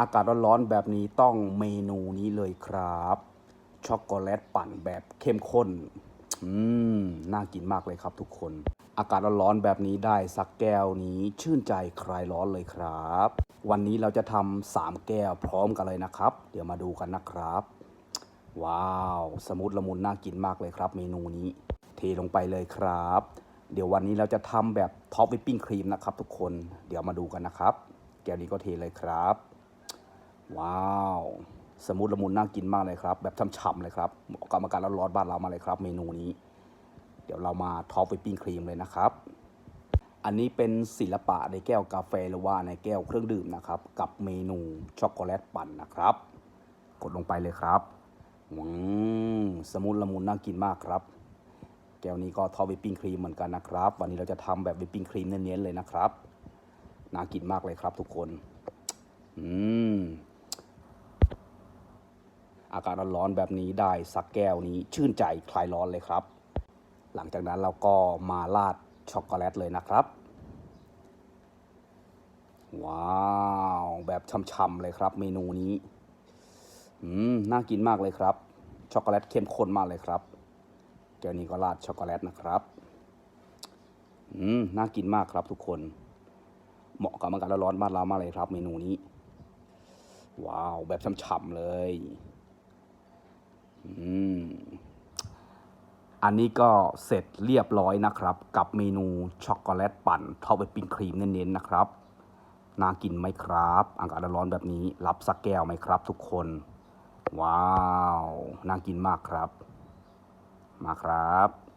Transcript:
อากาศร้อนๆแบบนี้ต้องเมนูนี้เลยครับ ช็อกโกแลตปั่นแบบเข้มข้น อืม น่ากินมากเลยครับทุกคน อากาศร้อนๆแบบนี้ได้สักแก้วนี้ชื่นใจคลายร้อนเลยครับ วันนี้เราจะทำสามแก้วพร้อมกันเลยนะครับ เดี๋ยวมาดูกันนะครับ ว้าว สมูทละมุนน่ากินมากเลยครับ เมนูนี้ เทลงไปเลยครับ เดี๋ยววันนี้เราจะทำแบบท็อปวิปปิ้งครีมนะครับ ทุกคน เดี๋ยวมาดูกันนะครับ แก้วนี้ก็เทเลยครับ ว้าว สมูทละมุนน่ากินมากเลยครับ แบบฉ่ำๆเลยครับเหมาะกับอากาศร้อนๆบ้านเรามาเลยครับ เมนูนี้ เดี๋ยวเรามาท็อปวิปปิ้งครีมเลยนะครับ อันนี้เป็นศิลปะในแก้วกาแฟหรือว่าในแก้วเครื่องดื่มนะครับ กับเมนูช็อกโกแลตปั่นนะครับ กดลงไปเลยครับอืมสมูทละมุนน่ากินมากครับแก้วนี้ก็ท็อปวิปปิ้งครีมเหมือนกันนะครับ วันนี้เราจะทำแบบวิปปิ้งครีมเน้นๆเลยนะครับ น่ากินมากเลยครับทุกคน อืม อากาศร้อนๆแบบนี้ได้สักแก้วนี้ชื่นใจคลายร้อนเลยครับ หลังจากนั้นเราก็มาราดช็อกโกแลตเลยนะครับ ว้าวแบบช่ำๆเลยครับเมนูนี้อืมน่ากินมากเลยครับ ช็อกโกแลตเข้มข้นมากเลยครับแก้วนี้ก็ราดช็อกโกแลตนะครับอืมน่ากินมากครับทุกคน เหมาะกับอากาศร้อนๆบ้านเรามากเลยครับ เมนูนี้ ว้าว แบบช่ำๆเลย อันนี้ก็เสร็จเรียบร้อยนะครับ กับเมนูช็อกโกแลตปั่นท็อปไปปิ้งครีมเน้นๆนะครับ น่ากินไหมครับอากาศร้อนแบบนี้รับสักแก้วไหมครับ ทุกคน ว้าว น่ากินมากครับ มาครับ